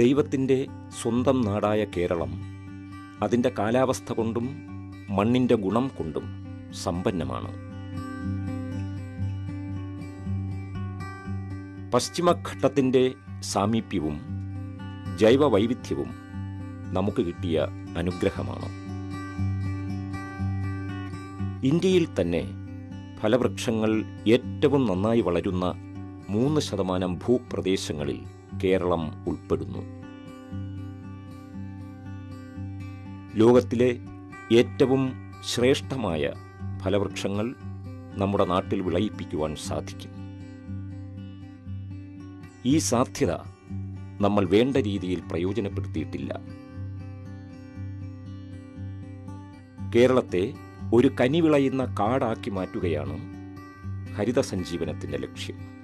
ദൈവത്തിന്റെ സ്വന്തം നാടായ കേരളം അതിന്റെ കാലാവസ്ഥ കൊണ്ടും മണ്ണിന്റെ ഗുണം കൊണ്ടും സമ്പന്നമാണ്. പശ്ചിമഘട്ടത്തിന്റെ സാമീപ്യവും ജൈവ വൈവിധ്യവും നമുക്ക് കിട്ടിയ അനുഗ്രഹമാണ്. ഇന്ത്യയിൽ തന്നെ ഫലവൃക്ഷങ്ങൾ ഏറ്റവും നന്നായി വളരുന്ന മൂന്ന് ശതമാനം ഭൂപ്രദേശങ്ങളിൽ കേരളം ഉൾപ്പെടുന്നു. ലോകത്തിലെ ഏറ്റവും ശ്രേഷ്ഠമായ ഫലവൃക്ഷങ്ങൾ നമ്മുടെ നാട്ടിൽ വിളയിപ്പിക്കുവാൻ സാധിക്കും. ഈ സാധ്യത നമ്മൾ വേണ്ട രീതിയിൽ പ്രയോജനപ്പെടുത്തിയിട്ടില്ല. കേരളത്തെ ഒരു കനി വിളയുന്ന കാടാക്കി മാറ്റുകയാണ് ഹരിത സഞ്ജീവനത്തിന്റെ ലക്ഷ്യം.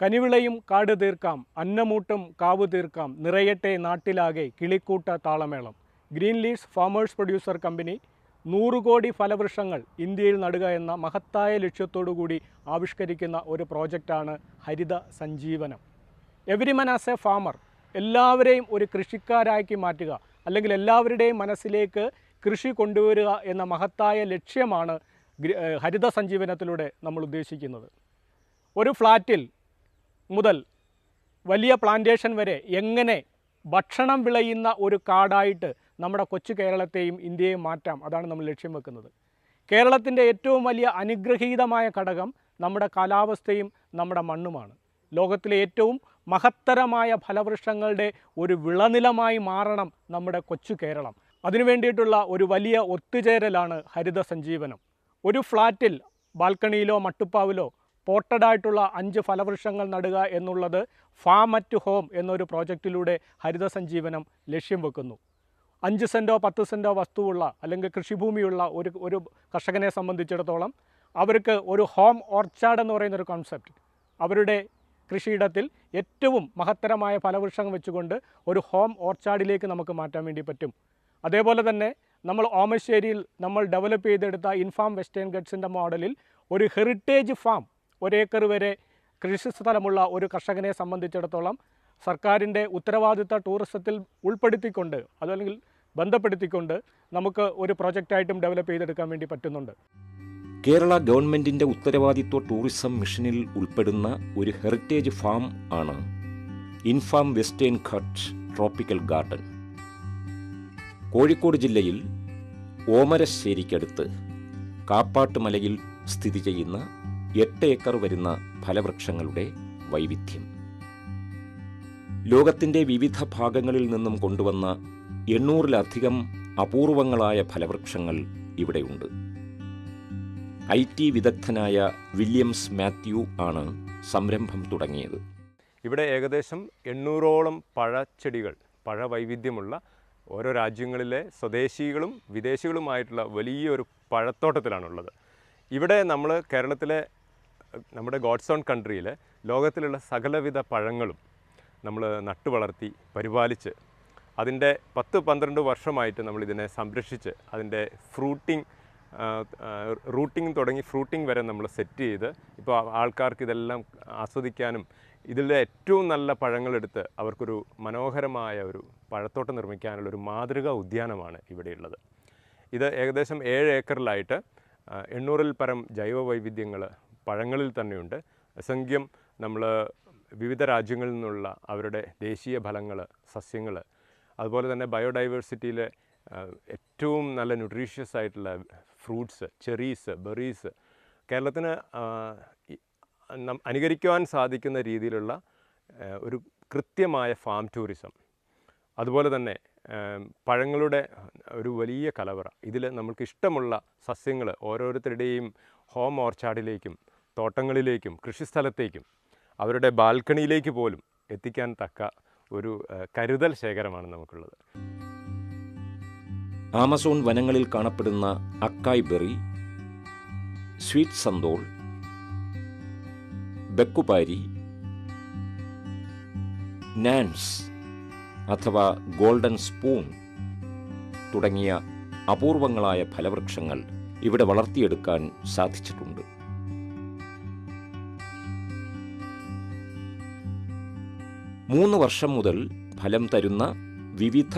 കനിവിളയും കാട് തീർക്കാം അന്നമൂട്ടും കാവ് തീർക്കാം നിറയട്ടെ നാട്ടിലാകെ കിളിക്കൂട്ട താളമേളം. Green leads farmers producer company നൂറ് കോടി ഫലവൃക്ഷങ്ങൾ ഇന്ത്യയിൽ നടുക എന്ന മഹത്തായ ലക്ഷ്യത്തോടു കൂടി ആവിഷ്കരിക്കുന്ന ഒരു പ്രോജക്റ്റാണ് Haritha Sanjeevanam. Everyman as a farmer എല്ലാവരെയും ഒരു കൃഷിക്കാരാക്കി മാറ്റുക അല്ലെങ്കിൽ എല്ലാവരുടെയും മനസ്സിലേക്ക് കൃഷി കൊണ്ടുവരിക എന്ന മഹത്തായ ലക്ഷ്യമാണ് ഹരിത സഞ്ജീവനത്തിലൂടെ നമ്മൾ ഉദ്ദേശിക്കുന്നത്. ഒരു ഫ്ലാറ്റിൽ മുതൽ വലിയ പ്ലാന്റേഷൻ വരെ എങ്ങനെ ഭക്ഷണം വിളയുന്ന ഒരു കാടായിട്ട് നമ്മുടെ കൊച്ചു കേരളത്തെയും ഇന്ത്യയെയും മാറ്റാം അതാണ് നമ്മൾ ലക്ഷ്യം വെക്കുന്നത്. കേരളത്തിന്റെ ഏറ്റവും വലിയ അനുഗ്രഹീതമായ ഘടകം നമ്മുടെ കാലാവസ്ഥയും നമ്മുടെ മണ്ണുമാണ്. ലോകത്തിലെ ഏറ്റവും മഹത്തരമായ ഫലവൃക്ഷങ്ങളുടെ ഒരു വിളനിലമായി മാറണം നമ്മുടെ കൊച്ചു കേരളം. അതിനു വേണ്ടിയിട്ടുള്ള ഒരു വലിയ ഒത്തുചേരലാണ് ഹരിത സഞ്ജീവനം ഒരു ഫ്ലാറ്റിൽ ബാൽക്കണിയിലോ മട്ടുപ്പാവിലോ പോട്ടഡായിട്ടുള്ള അഞ്ച് ഫലവൃക്ഷങ്ങൾ നടുക എന്നുള്ളത് ഫാം അറ്റ് ഹോം എന്നൊരു പ്രോജക്റ്റിലൂടെ ഹരിത സഞ്ജീവനം ലക്ഷ്യം വെക്കുന്നു. അഞ്ച് സെന്റോ പത്ത് സെന്റോ വസ്തുവുള്ള അല്ലെങ്കിൽ കൃഷിഭൂമിയുള്ള ഒരു ഒരു കർഷകനെ സംബന്ധിച്ചിടത്തോളം അവർക്ക് ഒരു ഹോം ഓർച്ചാർഡ് എന്ന് പറയുന്നൊരു കോൺസെപ്റ്റ് അവരുടെ കൃഷിയിടത്തിൽ ഏറ്റവും മഹത്തരമായ ഫലവൃക്ഷങ്ങൾ വെച്ചുകൊണ്ട് ഒരു ഹോം ഓർച്ചാർഡിലേക്ക് നമുക്ക് മാറ്റാൻ വേണ്ടി പറ്റും. അതേപോലെ തന്നെ നമ്മൾ ഓമശ്ശേരിയിൽ നമ്മൾ ഡെവലപ്പ് ചെയ്തെടുത്ത ഇൻഫാം വെസ്റ്റേൺ ഗഡ്സിന്റെ മോഡലിൽ ഒരു ഹെറിറ്റേജ് ഫാം ഒരേക്കർ വരെ കൃഷി സ്ഥലമുള്ള ഒരു കർഷകനെ സംബന്ധിച്ചിടത്തോളം സർക്കാരിന്റെ ഉത്തരവാദിത്ത ടൂറിസത്തിൽ ഉൾപ്പെടുത്തിക്കൊണ്ട് അതല്ലെങ്കിൽ ബന്ധപ്പെടുത്തിക്കൊണ്ട് നമുക്ക് ഒരു പ്രൊജക്റ്റായിട്ടും ഡെവലപ്പ് ചെയ്തെടുക്കാൻ വേണ്ടി പറ്റുന്നുണ്ട്. കേരള ഗവൺമെന്റിന്റെ ഉത്തരവാദിത്വ ടൂറിസം മിഷനിൽ ഉൾപ്പെടുന്ന ഒരു ഹെറിറ്റേജ് ഫാം ആണ് Infarm western ghat tropical garden. Kozhikode ജില്ലയിൽ ഓമരശ്ശേരിക്കടുത്ത് കാപ്പാട്ട് മലയിൽ സ്ഥിതി ചെയ്യുന്ന എട്ട് ഏക്കർ വരുന്ന ഫലവൃക്ഷങ്ങളുടെ വൈവിധ്യം. ലോകത്തിന്റെ വിവിധ ഭാഗങ്ങളിൽ നിന്നും കൊണ്ടുവന്ന എണ്ണൂറിലധികം അപൂർവങ്ങളായ ഫലവൃക്ഷങ്ങൾ ഇവിടെയുണ്ട്. ഐ ടി വിദഗ്ധനായ വില്യംസ് മാത്യു ആണ് സംരംഭം തുടങ്ങിയത്. ഇവിടെ ഏകദേശം എണ്ണൂറോളം പഴച്ചെടികൾ പഴവൈവിധ്യമുള്ള ഓരോ രാജ്യങ്ങളിലെ സ്വദേശികളും വിദേശികളുമായിട്ടുള്ള വലിയൊരു പഴത്തോട്ടത്തിലാണുള്ളത്. ഇവിടെ നമ്മൾ കേരളത്തിലെ നമ്മുടെ ഗോഡ്സ് ഓൺ കൺട്രിയിൽ ലോകത്തിലുള്ള സകലവിധ പഴങ്ങളും നമ്മൾ നട്ടു വളർത്തി പരിപാലിച്ച് അതിന്റെ പത്ത് പന്ത്രണ്ട് വർഷമായിട്ട് നമ്മളിതിനെ സംരക്ഷിച്ച് അതിന്റെ ഫ്രൂട്ടിങ് റൂട്ടിങ് തുടങ്ങി ഫ്രൂട്ടിങ് വരെ നമ്മൾ സെറ്റ് ചെയ്ത് ഇപ്പോൾ ആൾക്കാർക്ക് ഇതെല്ലാം ആസ്വദിക്കാനും ഇതിലെ ഏറ്റവും നല്ല പഴങ്ങളെടുത്ത് അവർക്കൊരു മനോഹരമായ ഒരു പഴത്തോട്ടം നിർമ്മിക്കാനുള്ള ഒരു മാതൃകാ ഉദ്യാനമാണ് ഇവിടെയുള്ളത്. ഇത് ഏകദേശം ഏഴ് ഏക്കറിലായിട്ട് എണ്ണൂറിൽ പരം ജൈവ വൈവിധ്യങ്ങൾ പഴങ്ങളിൽ തന്നെയുണ്ട്. അസംഖ്യം നമ്മൾ വിവിധ രാജ്യങ്ങളിൽ നിന്നുള്ള അവരുടെ ദേശീയ ഫലങ്ങൾ സസ്യങ്ങൾ അതുപോലെ തന്നെ ബയോഡൈവേഴ്സിറ്റിയിലെ ഏറ്റവും നല്ല ന്യൂട്രീഷ്യസ് ആയിട്ടുള്ള ഫ്രൂട്ട്സ് ചെറീസ് ബെറീസ് കേരളത്തിന് അനുകരിക്കുവാൻ സാധിക്കുന്ന രീതിയിലുള്ള ഒരു കൃത്യമായ ഫാം ടൂറിസം അതുപോലെ തന്നെ പഴങ്ങളുടെ ഒരു വലിയ കലവറ. ഇതിൽ നമുക്ക് ഇഷ്ടമുള്ള സസ്യങ്ങൾ ഓരോരുത്തരുടെയും ഹോം ഓർച്ചാർഡിലേക്കും തോട്ടങ്ങളിലേക്കും കൃഷിസ്ഥലത്തേക്കും അവരുടെ ബാൽക്കണിയിലേക്ക് പോലും എത്തിക്കാൻ തക്ക ഒരു കരുതൽ ശേഖരമാണ് നമുക്കുള്ളത്. ആമസോൺ വനങ്ങളിൽ കാണപ്പെടുന്ന acai berry sweet santol bacupari nance അഥവാ ഗോൾഡൻ സ്പൂൺ തുടങ്ങിയ അപൂർവങ്ങളായ ഫലവൃക്ഷങ്ങൾ ഇവിടെ വളർത്തിയെടുക്കാൻ സാധിച്ചിട്ടുണ്ട്. മൂന്ന് വർഷം മുതൽ ഫലം തരുന്ന വിവിധ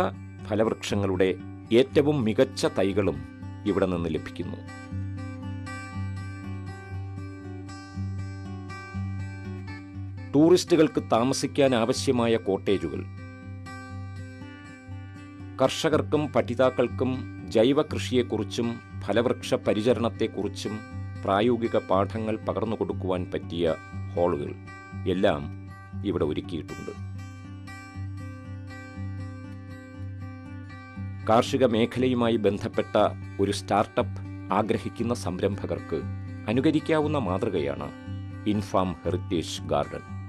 ഫലവൃക്ഷങ്ങളുടെ ഏറ്റവും മികച്ച തൈകളും ഇവിടെ നിന്ന് ലഭിക്കുന്നു. ടൂറിസ്റ്റുകൾക്ക് താമസിക്കാൻ ആവശ്യമായ കോട്ടേജുകൾ. കർഷകർക്കും പഠിതാക്കൾക്കും ജൈവ കൃഷിയെക്കുറിച്ചും ഫലവൃക്ഷ പരിചരണത്തെക്കുറിച്ചും പ്രായോഗിക പാഠങ്ങൾ പകർന്നു കൊടുക്കുവാൻ പറ്റിയ ഹാളുകൾ. എല്ലാം ഇവിടെ ഒരുക്കിയിട്ടുണ്ട്. കാർഷിക മേഖലയുമായി ബന്ധപ്പെട്ട ഒരു സ്റ്റാർട്ടപ്പ് ആഗ്രഹിക്കുന്ന സംരംഭകർക്ക് അനുകരിക്കാവുന്ന മാതൃകയാണ് ഇൻഫാം ഹെറിറ്റേജ് ഗാർഡൻ.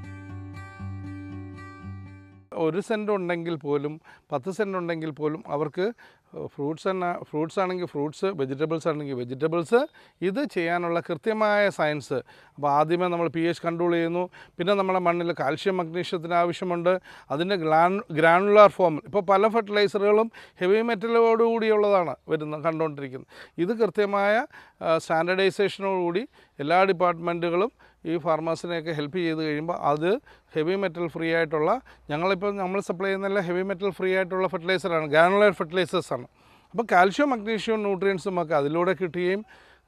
ഒരു സെന്റ് ഉണ്ടെങ്കിൽ പോലും പത്ത് സെന്റ് ഉണ്ടെങ്കിൽ പോലും അവർക്ക് ഫ്രൂട്ട്സ് തന്നെ ഫ്രൂട്ട്സ് ആണെങ്കിൽ ഫ്രൂട്ട്സ് വെജിറ്റബിൾസ് ആണെങ്കിൽ വെജിറ്റബിൾസ്. ഇത് ചെയ്യാനുള്ള കൃത്യമായ സയൻസ്. അപ്പോൾ ആദ്യമേ നമ്മൾ പി എച്ച് കൺട്രോൾ ചെയ്യുന്നു. പിന്നെ നമ്മുടെ മണ്ണിൽ കാൽഷ്യം മഗ്നീഷ്യത്തിന് ആവശ്യമുണ്ട്. അതിന്റെ ഗ്രാൻ ഗ്രാനുലാർ ഫോമിൽ ഇപ്പോൾ പല ഫെർട്ടിലൈസറുകളും ഹെവി മെറ്റലോടുകൂടിയുള്ളതാണ് വരുന്നത് കണ്ടുകൊണ്ടിരിക്കുന്നത്. ഇത് കൃത്യമായ സ്റ്റാൻഡർഡൈസേഷനോടുകൂടി എല്ലാ ഡിപ്പാർട്ട്മെന്റുകളും ഈ ഫാർമേഴ്സിനെയൊക്കെ ഹെൽപ്പ് ചെയ്ത് കഴിയുമ്പോൾ അത് ഹെവി മെറ്റൽ ഫ്രീ ആയിട്ടുള്ള ഞങ്ങളിപ്പോൾ നമ്മൾ സപ്ലൈ ചെയ്യുന്നതല്ല ഹെവി മെറ്റൽ ഫ്രീ ആയിട്ടുള്ള ഫെർട്ടിലൈസറാണ് ഗ്രാനുലർ ഫെർട്ടിലൈസേഴ്സാണ് അപ്പോൾ കാൽഷ്യം മഗ്നീഷ്യം ന്യൂട്രിയൻസ് നമുക്ക് അതിലൂടെ കിട്ടുകയും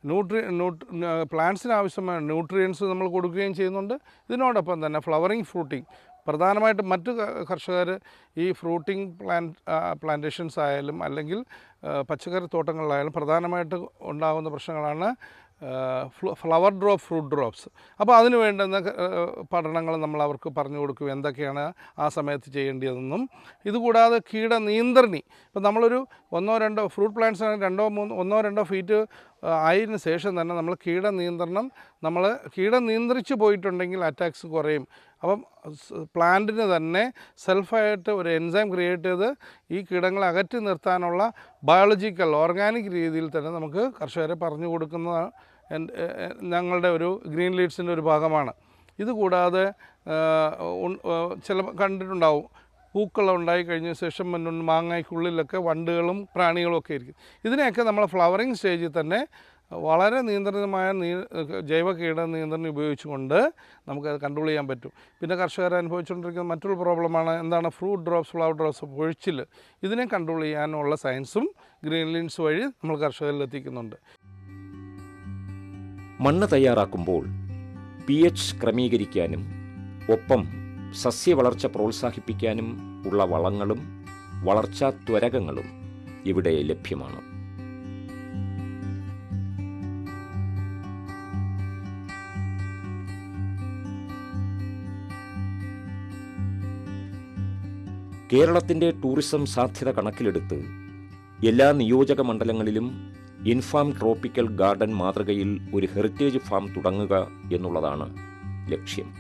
ന്യൂട്രി ന്യൂട്രി പ്ലാന്റ്സിന് ആവശ്യമായ ന്യൂട്രിയൻസ് നമ്മൾ കൊടുക്കുകയും ചെയ്യുന്നുണ്ട്. ഇതിനോടൊപ്പം തന്നെ ഫ്ലവറിങ് ഫ്രൂട്ടിങ് പ്രധാനമായിട്ടും മറ്റ് കർഷകർ ഈ ഫ്രൂട്ടിംഗ് പ്ലാന്റ് പ്ലാന്റേഷൻസ് ആയാലും അല്ലെങ്കിൽ പച്ചക്കറി തോട്ടങ്ങളിലായാലും പ്രധാനമായിട്ട് ഉണ്ടാകുന്ന പ്രശ്നങ്ങളാണ് ഫ്ലവർ ഡ്രോപ്പ് ഫ്രൂട്ട് ഡ്രോപ്സ്. അപ്പോൾ അതിന് വേണ്ടുന്ന പഠനങ്ങൾ നമ്മൾ അവർക്ക് പറഞ്ഞു കൊടുക്കും എന്തൊക്കെയാണ് ആ സമയത്ത് ചെയ്യേണ്ടതെന്നും. ഇതുകൂടാതെ കീട നിയന്ത്രണി. ഇപ്പോൾ നമ്മളൊരു ഒന്നോ രണ്ടോ ഫ്രൂട്ട് പ്ലാന്റ്സ് രണ്ടോ മൂന്നോ ഒന്നോ രണ്ടോ ഫീറ്റ് ആയതിനു ശേഷം തന്നെ നമ്മൾ കീട നിയന്ത്രണം നമ്മൾ കീട നിയന്ത്രിച്ച് പോയിട്ടുണ്ടെങ്കിൽ അറ്റാക്സ് കുറയും. അപ്പം പ്ലാന്റിന് തന്നെ സെൽഫായിട്ട് ഒരു എൻസൈം ക്രിയേറ്റ് ചെയ്ത് ഈ കീടങ്ങളെ അകറ്റി നിർത്താനുള്ള ബയോളജിക്കൽ ഓർഗാനിക് രീതിയിൽ തന്നെ നമുക്ക് കർഷകരെ പറഞ്ഞു കൊടുക്കുന്ന എന്റെ- എ- എ- ഞങ്ങളുടെ ഒരു ഗ്രീൻ ലീഡ്സിന്റെ ഒരു ഭാഗമാണ്. ഇത് കൂടാതെ ആ, ഉൺ- ആ, ചില കണ്ടിട്ടുണ്ടാവും. പൂക്കൾ ഉണ്ടായി കഴിഞ്ഞ ശേഷം മാങ്ങയ്ക്കുള്ളിലൊക്കെ വണ്ടുകളും പ്രാണികളും ഒക്കെ ഇരിക്കും. ഇതിനെയൊക്കെ നമ്മൾ ഫ്ലവറിങ് സ്റ്റേജിൽ തന്നെ വളരെ നിയന്ത്രിതമായ നീ ജൈവ കീട നിയന്ത്രണം ഉപയോഗിച്ചുകൊണ്ട് നമുക്കത് കൺട്രോൾ ചെയ്യാൻ പറ്റും. പിന്നെ കർഷകർ അനുഭവിച്ചുകൊണ്ടിരിക്കുന്ന മറ്റൊരു പ്രോബ്ലമാണ് എന്താണ് ഫ്രൂട്ട് ഡ്രോപ്സ് ഫ്ലവർ ഡ്രോപ്സ് ഒഴിച്ചിൽ ഇതിനെ കൺട്രോൾ ചെയ്യാനുള്ള സയൻസും ഗ്രീൻ ലീൻസ് വഴി നമ്മൾ കർഷകരിൽ എത്തിക്കുന്നുണ്ട്. മണ്ണ് തയ്യാറാക്കുമ്പോൾ പി എച്ച് ക്രമീകരിക്കാനും ഒപ്പം സസ്യവളർച്ച പ്രോത്സാഹിപ്പിക്കാനും ഉള്ള വളങ്ങളും വളർച്ചാ ത്വരകങ്ങളും ഇവിടെ ലഭ്യമാണ്. കേരളത്തിന്റെ ടൂറിസം സാധ്യത കണക്കിലെടുത്ത് എല്ലാ നിയോജക മണ്ഡലങ്ങളിലും ഇൻഫാം ട്രോപ്പിക്കൽ ഗാർഡൻ മാതൃകയിൽ ഒരു ഹെറിറ്റേജ് ഫാം തുടങ്ങുക എന്നുള്ളതാണ് ലക്ഷ്യം.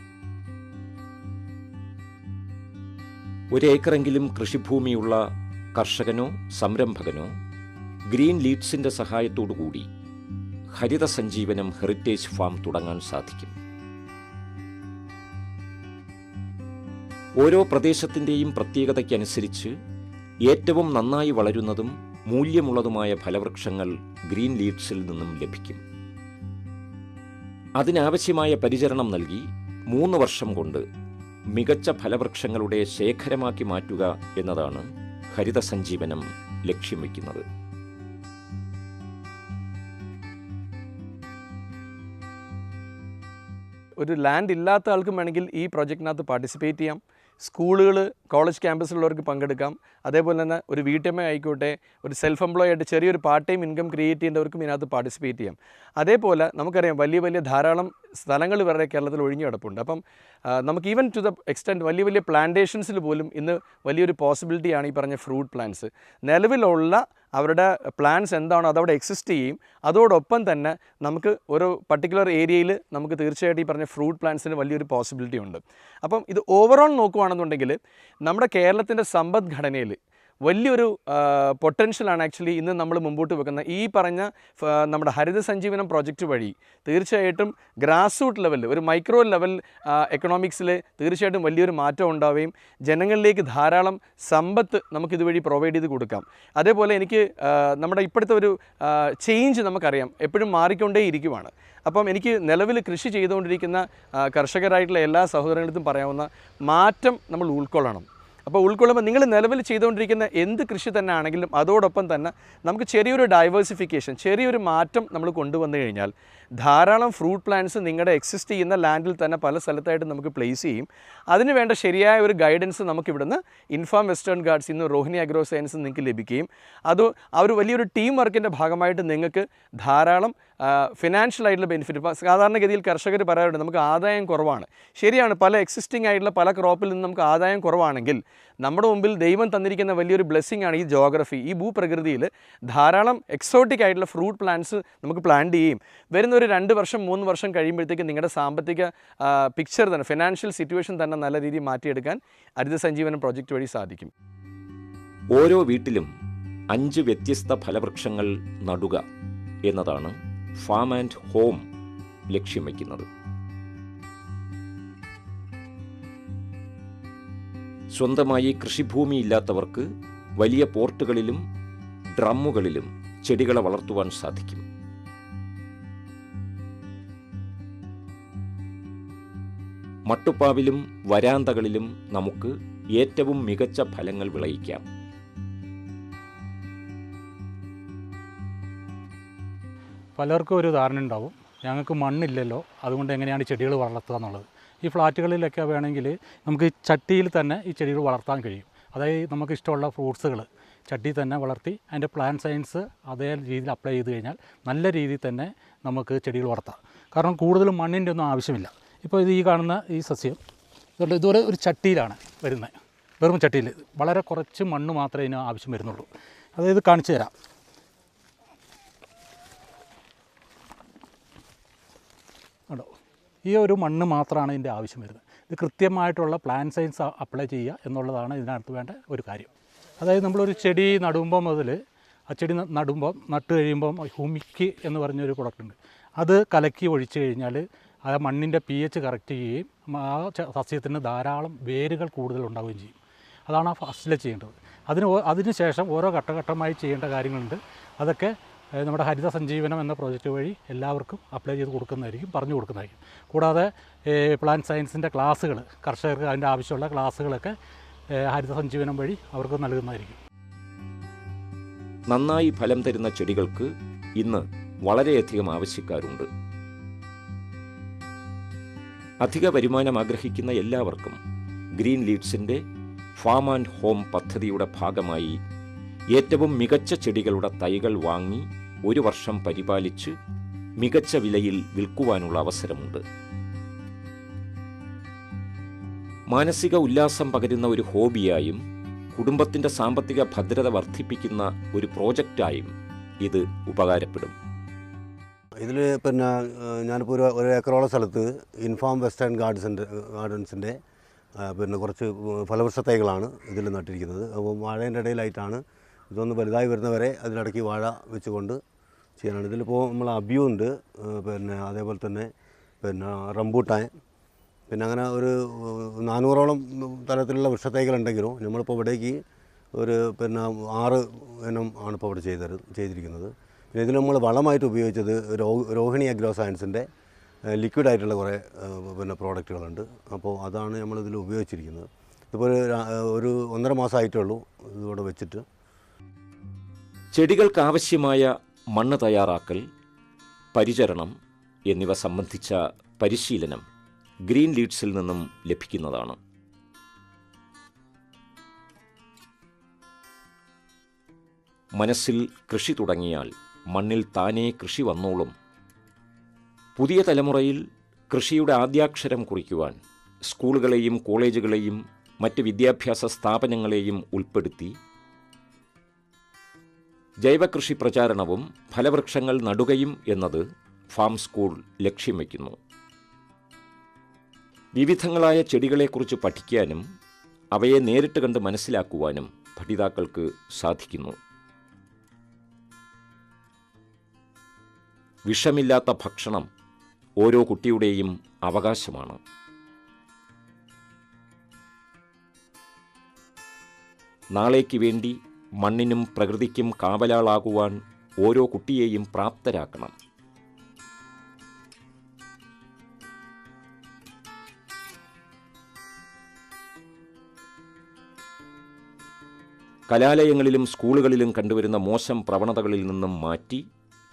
ഒരേക്കറെങ്കിലും കൃഷിഭൂമിയുള്ള കർഷകനോ സംരംഭകനോ ഗ്രീൻ ലീഡ്സിന്റെ സഹായത്തോടുകൂടി ഹരിത സഞ്ജീവനം ഹെറിറ്റേജ് ഫാം തുടങ്ങാൻ സാധിക്കും. ഓരോ പ്രദേശത്തിന്റെയും പ്രത്യേകതയ്ക്കനുസരിച്ച് ഏറ്റവും നന്നായി വളരുന്നതും മൂല്യമുള്ളതുമായ ഫലവൃക്ഷങ്ങൾ ഗ്രീൻ ലീഡ്സിൽ നിന്നും ലഭിക്കും. അതിനാവശ്യമായ പരിചരണം നൽകി മൂന്ന് വർഷം കൊണ്ട് മികച്ച ഫലവൃക്ഷങ്ങളുടെ ശേഖരമാക്കി മാറ്റുക എന്നതാണ് ഹരിത സഞ്ജീവനം ലക്ഷ്യം വയ്ക്കുന്നത്. ഒരു ലാൻഡ് ഇല്ലാത്ത ആൾക്കും വേണമെങ്കിൽ ഈ പ്രോജക്റ്റിനകത്ത് പാർട്ടിസിപ്പേറ്റ് ചെയ്യാം. സ്കൂളുകൾ കോളേജ് ക്യാമ്പസിലുള്ളവർക്ക് പങ്കെടുക്കാം. അതേപോലെ തന്നെ ഒരു വീട്ടമ്മ ആയിക്കോട്ടെ ഒരു സെൽഫ് എംപ്ലോയി ആയിട്ട് ചെറിയൊരു പാർട്ട് ടൈം ഇൻകം ക്രിയേറ്റ് ചെയ്യുന്നവർക്കും ഇതിനകത്ത് പാർട്ടിസിപ്പേറ്റ് ചെയ്യാം. അതേപോലെ നമുക്കറിയാം വലിയ വലിയ ധാരാളം സ്ഥലങ്ങൾ വരെ കേരളത്തിൽ ഒഴിഞ്ഞു കിടപ്പുണ്ട്. അപ്പം നമുക്ക് ഈവൻ ടു ദ എക്സ്റ്റെന്റ് വലിയ വലിയ പ്ലാന്റേഷൻസിൽ പോലും ഇന്ന് വലിയൊരു പോസിബിലിറ്റിയാണ് ഈ പറഞ്ഞ ഫ്രൂട്ട് പ്ലാന്റ്സ് നിലവിലുള്ള അവരുടെ പ്ലാൻസ് എന്താണോ അതവിടെ എക്സിസ്റ്റ് ചെയ്യും. അതോടൊപ്പം തന്നെ നമുക്ക് ഒരു പർട്ടിക്കുലർ ഏരിയയിൽ നമുക്ക് തീർച്ചയായിട്ടും ഈ പറഞ്ഞ ഫ്രൂട്ട് പ്ലാന്റ്സിന് വലിയൊരു പോസിബിലിറ്റി ഉണ്ട്. അപ്പം ഇത് ഓവറോൾ നോക്കുകയാണെന്നുണ്ടെങ്കിൽ നമ്മുടെ കേരളത്തിന്റെ സമ്പദ്ഘടനയിൽ വലിയൊരു പൊട്ടൻഷ്യലാണ് ആക്ച്വലി ഇന്ന് നമ്മൾ മുമ്പോട്ട് വെക്കുന്ന ഈ പറഞ്ഞ നമ്മുടെ ഹരിത സഞ്ജീവനം പ്രോജക്റ്റ് വഴി തീർച്ചയായിട്ടും ഗ്രാസ് റൂട്ട് ലെവലിൽ ഒരു മൈക്രോ ലെവൽ എക്കണോമിക്സിൽ തീർച്ചയായിട്ടും വലിയൊരു മാറ്റം ഉണ്ടാവുകയും ജനങ്ങളിലേക്ക് ധാരാളം സമ്പത്ത് നമുക്ക് ഇതുവഴി പ്രൊവൈഡ് ചെയ്ത് കൊടുക്കാം. അതേപോലെ എനിക്ക് നമ്മുടെ ഇപ്പോഴത്തെ ഒരു ചേഞ്ച് നമുക്കറിയാം. എപ്പോഴും മാറിക്കൊണ്ടേ ഇരിക്കുവാണ്. അപ്പം എനിക്ക് നിലവിൽ കൃഷി ചെയ്തുകൊണ്ടിരിക്കുന്ന കർഷകരായിട്ടുള്ള എല്ലാ സഹോദരങ്ങൾക്കും പറയാവുന്ന മാറ്റം നമ്മൾ ഉൾക്കൊള്ളണം. അപ്പോൾ ഉൾക്കൊള്ളുമ്പോൾ നിങ്ങൾ നിലവിൽ ചെയ്തുകൊണ്ടിരിക്കുന്ന എന്ത് കൃഷി തന്നെ ആണെങ്കിലും അതോടൊപ്പം തന്നെ നമുക്ക് ചെറിയൊരു ഡൈവേഴ്സിഫിക്കേഷൻ ചെറിയൊരു മാറ്റം നമ്മൾ കൊണ്ടുവന്നു കഴിഞ്ഞാൽ ധാരാളം ഫ്രൂട്ട് പ്ലാന്റ്സ് നിങ്ങളുടെ എക്സിസ്റ്റ് ചെയ്യുന്ന ലാൻഡിൽ തന്നെ പല സ്ഥലത്തായിട്ട് നമുക്ക് പ്ലേസ് ചെയ്യും. അതിന് വേണ്ട ശരിയായ ഒരു ഗൈഡൻസ് നമുക്ക് ഇവിടുന്ന് ഇൻഫാം വെസ്റ്റേൺ ഗാർഡ്സ് ഇന്ന് റോഹിണി അഗ്രോ സയൻസ് നിങ്ങൾക്ക് ലഭിക്കുകയും അത് ആ ഒരു വലിയൊരു ടീം വർക്കിന്റെ ഭാഗമായിട്ട് നിങ്ങൾക്ക് ധാരാളം ഫിനാൻഷ്യൽ ആയിട്ടുള്ള ബെനിഫിറ്റ് ഇപ്പോൾ സാധാരണഗതിയിൽ കർഷകർ പറയാറുണ്ട് നമുക്ക് ആദായം കുറവാണ്. ശരിയാണ് പല എക്സിസ്റ്റിംഗ് ആയിട്ടുള്ള പല ക്രോപ്പിൽ നിന്ന് നമുക്ക് ആദായം കുറവാണെങ്കിൽ നമ്മുടെ മുമ്പിൽ ദൈവം തന്നിരിക്കുന്ന വലിയൊരു ബ്ലെസ്സിങ് ആണ് ഈ ജോഗ്രഫി ഈ ഭൂപ്രകൃതിയിൽ ധാരാളം എക്സോട്ടിക് ആയിട്ടുള്ള ഫ്രൂട്ട് പ്ലാന്റ്സ് നമുക്ക് പ്ലാന്റ് ചെയ്യും വരുന്ന ഒരു രണ്ട് വർഷം മൂന്ന് വർഷം കഴിയുമ്പോഴത്തേക്ക് നിങ്ങളുടെ സാമ്പത്തിക പിക്ചർ തന്നെ ഫിനാൻഷ്യൽ സിറ്റുവേഷൻ തന്നെ നല്ല രീതിയിൽ മാറ്റിയെടുക്കാൻ ഹരിത സഞ്ജീവനം പ്രോജക്റ്റ് വഴി സാധിക്കും. ഓരോ വീട്ടിലും അഞ്ച് വ്യത്യസ്ത ഫലവൃക്ഷങ്ങൾ നടുക എന്നതാണ് ഫാം ആൻഡ് ഹോം ലക്ഷ്യം വയ്ക്കുന്നത്. സ്വന്തമായി കൃഷിഭൂമി ഇല്ലാത്തവർക്ക് വലിയ പോർട്ടുകളിലും ഡ്രമ്മുകളിലും ചെടികളെ വളർത്തുവാൻ സാധിക്കും. മട്ടുപ്പാവിലും വരാന്തകളിലും നമുക്ക് ഏറ്റവും മികച്ച ഫലങ്ങൾ വിളയിക്കാം. പലർക്കും ഒരു ധാരണ ഉണ്ടാവും. ഞങ്ങൾക്ക് മണ്ണില്ലല്ലോ അതുകൊണ്ട് എങ്ങനെയാണ് ചെടികൾ വളർത്തുക എന്നുള്ളത്. ഈ ഫ്ലാറ്റുകളിലൊക്കെ വേണമെങ്കിൽ നമുക്ക് ചട്ടിയിൽ തന്നെ ഈ ചെടികൾ വളർത്താൻ കഴിയും. അതായത് നമുക്ക് ഇഷ്ടമുള്ള ഫ്രൂട്ട്സുകൾ ചട്ടി തന്നെ വളർത്തി അതിന്റെ പ്ലാൻ സയൻസ് അതേ രീതിയിൽ അപ്ലൈ ചെയ്ത് കഴിഞ്ഞാൽ നല്ല രീതിയിൽ തന്നെ നമുക്ക് ചെടികൾ വളർത്താം. കാരണം കൂടുതലും മണ്ണിന്റെ ഒന്നും ആവശ്യമില്ല. ഇപ്പോൾ ഇത് ഈ കാണുന്ന ഈ സസ്യം ഇതുകൊണ്ട് ഇതുപോലെ ഒരു ചട്ടിയിലാണ് വരുന്നത്. വെറും ചട്ടിയിൽ. വളരെ കുറച്ച് മണ്ണ് മാത്രമേ ഇതിന് ആവശ്യം വരുന്നുള്ളൂ. അതായത് കാണിച്ചു തരാം ഉണ്ടോ ഈ ഒരു മണ്ണ് മാത്രമാണ് ഇതിന്റെ ആവശ്യം വരുന്നത്. ഇത് കൃത്യമായിട്ടുള്ള പ്ലാൻ സയൻസ് അപ്ലൈ ചെയ്യുക എന്നുള്ളതാണ് ഇതിനകത്ത് വേണ്ട ഒരു കാര്യം. അതായത് നമ്മളൊരു ചെടി നടുമ്പോൾ മുതൽ ആ ചെടി നടുമ്പം നട്ട് കഴിയുമ്പം ഹുമിക്ക് എന്ന് പറഞ്ഞൊരു പ്രൊഡക്റ്റ് ഉണ്ട്. അത് കലക്കി ഒഴിച്ചു കഴിഞ്ഞാൽ ആ മണ്ണിന്റെ പി എച്ച് കറക്റ്റ് ചെയ്യുകയും ആ സസ്യത്തിന് ധാരാളം വേരുകൾ കൂടുതൽ ഉണ്ടാവുകയും ചെയ്യും. അതാണ് ആ ഫസ്റ്റിൽ ചെയ്യേണ്ടത്. അതിന് അതിന് ശേഷം ഓരോ ഘട്ടഘട്ടമായി ചെയ്യേണ്ട കാര്യങ്ങളുണ്ട്. അതൊക്കെ നമ്മുടെ ഹരിത സഞ്ജീവനം എന്ന പ്രോജക്റ്റ് വഴി എല്ലാവർക്കും അപ്ലൈ ചെയ്ത് കൊടുക്കുന്നതായിരിക്കും പറഞ്ഞു കൊടുക്കുന്നതായിരിക്കും. കൂടാതെ പ്ലാന്റ് സയൻസിന്റെ ക്ലാസ്സുകൾ കർഷകർക്ക് അതിന്റെ ആവശ്യമുള്ള ക്ലാസ്സുകളൊക്കെ ഹരിത സഞ്ജീവനം വഴി അവർക്ക് നൽകുന്നതായിരിക്കും. നന്നായി ഫലം തരുന്ന ചെടികൾക്ക് ഇന്ന് വളരെയധികം ആവശ്യക്കാരുണ്ട്. അധിക വരുമാനം ആഗ്രഹിക്കുന്ന എല്ലാവർക്കും ഗ്രീൻ ലീഡ്സിന്റെ ഫാം ആൻഡ് ഹോം പദ്ധതിയുടെ ഭാഗമായി ഏറ്റവും മികച്ച ചെടികളുടെ തൈകൾ വാങ്ങി ഒരു വർഷം പരിപാലിച്ച് മികച്ച വിലയിൽ വിൽക്കുവാനുള്ള അവസരമുണ്ട്. മാനസിക ഉല്ലാസം പകരുന്ന ഒരു ഹോബിയായും കുടുംബത്തിന്റെ സാമ്പത്തിക ഭദ്രത വർദ്ധിപ്പിക്കുന്ന ഒരു പ്രോജക്റ്റായും ഇത് ഉപകാരപ്പെടും. ഇതിൽ പിന്നെ ഞാനിപ്പോൾ ഒരു ഒരു ഏക്കറോളം സ്ഥലത്ത് ഇൻഫാം വെസ്റ്റേൺ ഗാർഡൻസിന്റെ ഗാർഡൻസിന്റെ പിന്നെ കുറച്ച് ഫലവൃക്ഷ തൈകളാണ് ഇതിൽ നട്ടിരിക്കുന്നത്. അപ്പോൾ വാഴേന്റെ ഇടയിലായിട്ടാണ് ഇതൊന്ന് വലുതായി വരുന്നവരെ അതിനിടയ്ക്ക് വാഴ വെച്ചുകൊണ്ട് ചെയ്യാനാണ് ഇതിലിപ്പോൾ നമ്മൾ അബ്യൂ ഉണ്ട് പിന്നെ അതേപോലെ തന്നെ പിന്നെ റംബൂട്ടാൻ. പിന്നെ അങ്ങനെ ഒരു നാനൂറോളം തരത്തിലുള്ള വൃക്ഷത്തൈകളുണ്ടെങ്കിലും നമ്മളിപ്പോൾ ഇവിടേക്ക് ഒരു പിന്നെ ആറ് ഇനം ആണ് ഇപ്പോൾ ഇവിടെ ചെയ്തത് ചെയ്തിരിക്കുന്നത്. പിന്നെ ഇതിൽ നമ്മൾ വളമായിട്ട് ഉപയോഗിച്ചത് രോ രോഹിണി അഗ്രോ സയൻസിന്റെ ലിക്വിഡ് ആയിട്ടുള്ള കുറേ പിന്നെ പ്രോഡക്റ്റുകളുണ്ട്. അപ്പോൾ അതാണ് നമ്മളിതിൽ ഉപയോഗിച്ചിരിക്കുന്നത്. ഇതിപ്പോൾ ഒരു ഒരു ഒന്നര മാസമായിട്ടുള്ളൂ ഇതിവിടെ വെച്ചിട്ട്. ചെടികൾക്ക് ആവശ്യമായ മണ്ണ് തയ്യാറാക്കൽ പരിചരണം എന്നിവ സംബന്ധിച്ച പരിശീലനം ഗ്രീൻ ലീഡ്സിൽ നിന്നും ലഭിക്കുന്നതാണ്. മനസ്സിൽ കൃഷി തുടങ്ങിയാൽ മണ്ണിൽ താനേ കൃഷി വന്നോളും. പുതിയ തലമുറയിൽ കൃഷിയുടെ ആദ്യാക്ഷരം കുറിക്കുവാൻ സ്കൂളുകളെയും കോളേജുകളെയും മറ്റ് വിദ്യാഭ്യാസ സ്ഥാപനങ്ങളെയും ഉൾപ്പെടുത്തി ജൈവകൃഷി പ്രചാരണവും ഫലവൃക്ഷങ്ങൾ നടുകയും എന്നത് ഫാം സ്കൂൾ ലക്ഷ്യം വയ്ക്കുന്നു. വിവിധങ്ങളായ ചെടികളെക്കുറിച്ച് പഠിക്കാനും അവയെ നേരിട്ട് കണ്ട് മനസ്സിലാക്കുവാനും പഠിതാക്കൾക്ക് സാധിക്കുന്നു. വിഷമില്ലാത്ത ഭക്ഷണം ഓരോ കുട്ടിയുടെയും അവകാശമാണ്. നാളേക്ക് വേണ്ടി മണ്ണിനും പ്രകൃതിക്കും കാവലാളാകുവാൻ ഓരോ കുട്ടിയെയും പ്രാപ്തരാക്കണം. കലാലയങ്ങളിലും സ്കൂളുകളിലും കണ്ടുവരുന്ന മോശം പ്രവണതകളിൽ നിന്നും മാറ്റി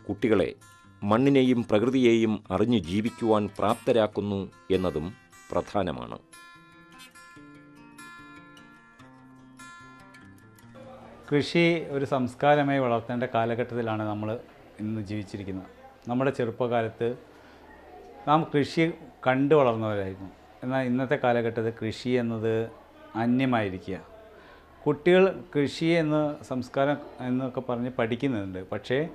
കുട്ടികളെ മണ്ണിനെയും പ്രകൃതിയെയും അറിഞ്ഞു ജീവിക്കുവാൻ പ്രാപ്തരാക്കുന്നു എന്നതും പ്രധാനമാണ്. കൃഷി ഒരു സംസ്കാരമായി വളർത്തേണ്ട കാലഘട്ടത്തിലാണ് നമ്മൾ ഇന്ന് ജീവിച്ചിരിക്കുന്നത്. നമ്മുടെ ചെറുപ്പകാലത്ത് നാം കൃഷി കണ്ടു വളർന്നവരായിരുന്നു. എന്നാൽ ഇന്നത്തെ കാലഘട്ടത്തിൽ കൃഷി എന്നത് അന്യമായിരിക്കുക. കുട്ടികൾ കൃഷി എന്ന് സംസ്കാരം എന്നൊക്കെ പറഞ്ഞ് പഠിക്കുന്നുണ്ട്. പക്ഷേ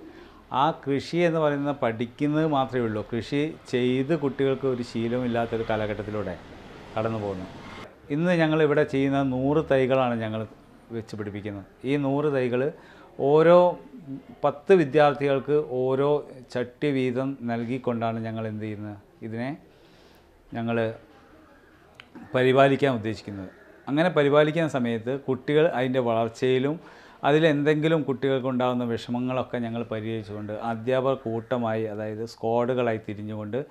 ആ കൃഷി എന്ന് പറയുന്നത് പഠിക്കുന്നത് മാത്രമേ ഉള്ളൂ. കൃഷി ചെയ്ത് കുട്ടികൾക്ക് ഒരു ശീലമില്ലാത്തൊരു കാലഘട്ടത്തിലൂടെ കടന്നു പോകുന്നു ഇന്ന് ഞങ്ങൾ ഇവിടെ ചെയ്യുന്ന നൂറ് തൈകളാണ് ഞങ്ങൾ വെച്ച് പിടിപ്പിക്കുന്നത് ഈ നൂറ് തൈകൾ ഓരോ പത്ത് വിദ്യാർത്ഥികൾക്ക് ഓരോ ചട്ടി വീതം നൽകിക്കൊണ്ടാണ് ഞങ്ങൾ എന്ത് ചെയ്യുന്നത്? ഇതിനെ ഞങ്ങൾ പരിപാലിക്കാൻ ഉദ്ദേശിക്കുന്നത്. അങ്ങനെ പരിപാലിക്കുന്ന സമയത്ത് കുട്ടികൾ അതിന്റെ വളർച്ചയിലും അതിലെന്തെങ്കിലും കുട്ടികൾക്കുണ്ടാകുന്ന വിഷമങ്ങളൊക്കെ ഞങ്ങൾ പരിഹരിച്ചുകൊണ്ട് അധ്യാപക കൂട്ടമായി അതായത് സ്ക്വാഡുകളായി തിരിഞ്ഞുകൊണ്ട്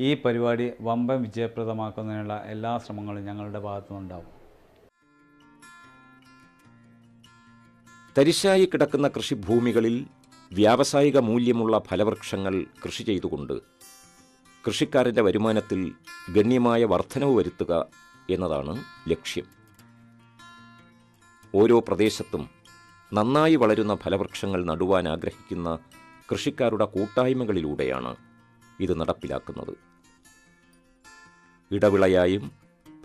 ഈ പരിപാടി വമ്പൻ വിജയപ്രദമാക്കുന്നതിനുള്ള എല്ലാ ശ്രമങ്ങളും ഞങ്ങളുടെ ഭാഗത്തുനിന്നുണ്ടാവും. തരിശായി കിടക്കുന്ന കൃഷിഭൂമികളിൽ വ്യാവസായിക മൂല്യമുള്ള ഫലവൃക്ഷങ്ങൾ കൃഷി ചെയ്തുകൊണ്ട് കൃഷിക്കാരന്റെ വരുമാനത്തിൽ ഗണ്യമായ വർധനവ് വരുത്തുക എന്നതാണ് ലക്ഷ്യം. ഓരോ പ്രദേശത്തും നന്നായി വളരുന്ന ഫലവൃക്ഷങ്ങൾ നടുവാൻ ആഗ്രഹിക്കുന്ന കൃഷിക്കാരുടെ കൂട്ടായ്മകളിലൂടെയാണ് ഇത് നടപ്പിലാക്കുന്നത്. ഇടവിളയായും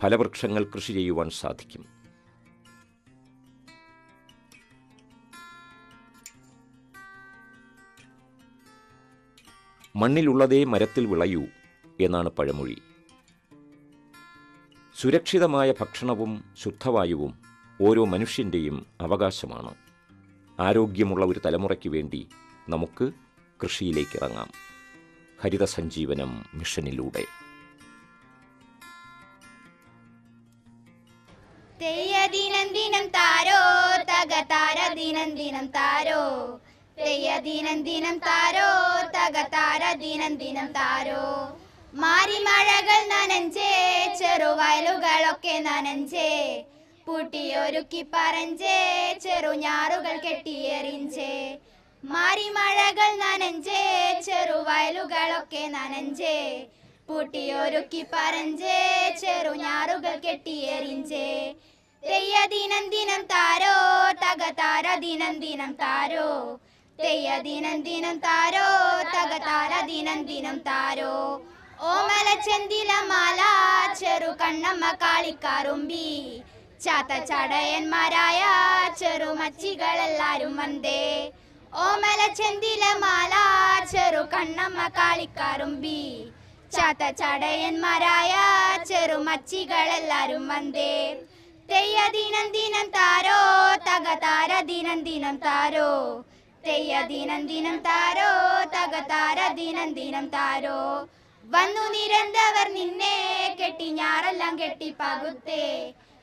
ഫലവൃക്ഷങ്ങൾ കൃഷി ചെയ്യുവാൻ സാധിക്കും. മണ്ണിലുള്ളതേ മരത്തിൽ വിളയൂ എന്നാണ് പഴമൊഴി. സുരക്ഷിതമായ ഭക്ഷണവും ശുദ്ധവായുവും ഓരോ മനുഷ്യന്റെയും അവകാശമാണ്. ആരോഗ്യമുള്ള ഒരു തലമുറയ്ക്ക് വേണ്ടി നമുക്ക് കൃഷിയിലേക്ക് ഇറങ്ങാം. ഹരിത സഞ്ജീവനം മിഷനിലൂടെ. ദിനം ദിനം താരോ തക താര ദിനം ദിനം താരോ. തെയ്യ ദിനം ദിനം താരോ തക താര ദിനം ദിനം താരോ. മാരിമഴകൾ നനഞ്ചേ ചെറുവയലുകളൊക്കെ നനഞ്ചേ. പൂട്ടിയൊരുക്കി പറഞ്ചേ ചെറുഞാറുകൾ കെട്ടിയെറിഞ്ചേ. മാരിമഴകൾ നനഞ്ചേ ചെറുവയലുകളൊക്കെ നനഞ്ചേ. പൂട്ടിയൊരുക്കി പറഞ്ചേ ചെറുഞാറുകൾ കെട്ടിയെറിഞ്ചേ. തെയ്യ ദിനം ദിനം താരോ തക താര ദിനം ദിനം താരോ. തെയ്യ ദിനം ദിനം താരോ തകതാര ദിനം ദിനം താരോ. ഓമല ചെന്തില മാല ചെറു കണ്ണമ്മ കാളിക്കാറുമ്പി ചാത്ത ചടയന്മാരായ ചെറുമച്ചികളെല്ലാരും വന്ദേ ഓമല ചെന്തില മാല ചെറു കണ്ണമ്മ കാളിക്കാറുമ്പി ചാത്ത ചടയന്മാരായ ചെറുമച്ചികളെല്ലാരും വന്ദേ തെയ്യ ദിനം ദിനം താരോ തകതാര ദിനം ദിനം താരോ. തെയ്യ ദിനം ദിനം താരോ തകതാര ദിനം ദിനം താരോ. വന്നു നിരന്തവർ നിന്നെ കെട്ടി ഞാറെല്ലാം കെട്ടി പകുത്തേ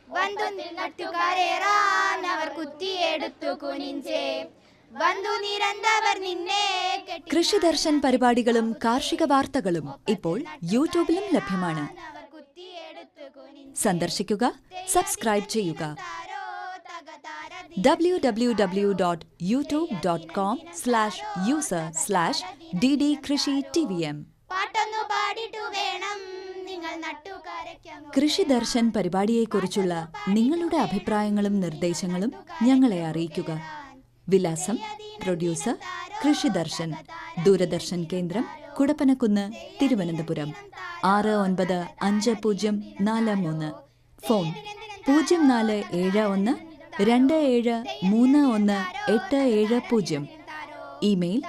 വന്നു നട്ടുകാരേറാൻ അവർ കുത്തിയെടുത്തു കുനിഞ്ചേ. വന്നു നിരന്തവർ നിന്നെ കെട്ടി കൃഷിദർശൻ പരിപാടികളും കാർഷിക വാർത്തകളും ഇപ്പോൾ യൂട്യൂബിലും ലഭ്യമാണ്. സന്ദർശിക്കുക സബ്സ്ക്രൈബ് ചെയ്യുക. എം പാട്ടൊന്നു പാടിട്ടു വേണം. നിങ്ങൾ കൃഷി ദർശൻ പരിപാടിയെക്കുറിച്ചുള്ള നിങ്ങളുടെ അഭിപ്രായങ്ങളും നിർദ്ദേശങ്ങളും ഞങ്ങളെ അറിയിക്കുക. വിലാസം പ്രൊഡ്യൂസർ കൃഷി ദർശൻ ദൂരദർശൻ കേന്ദ്രം കുടപ്പനക്കുന്ന് തിരുവനന്തപുരം. ആറ് ഒൻപത് അഞ്ച് പൂജ്യം നാല് മൂന്ന്. ഫോൺ പൂജ്യം നാല് ഏഴ് ഒന്ന് രണ്ട് ഏഴ് മൂന്ന് ഒന്ന് എട്ട് ഏഴ് പൂജ്യം. ഇമെയിൽ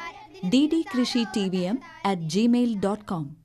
ഡി ഡി കൃഷി T V M at Gmail dot com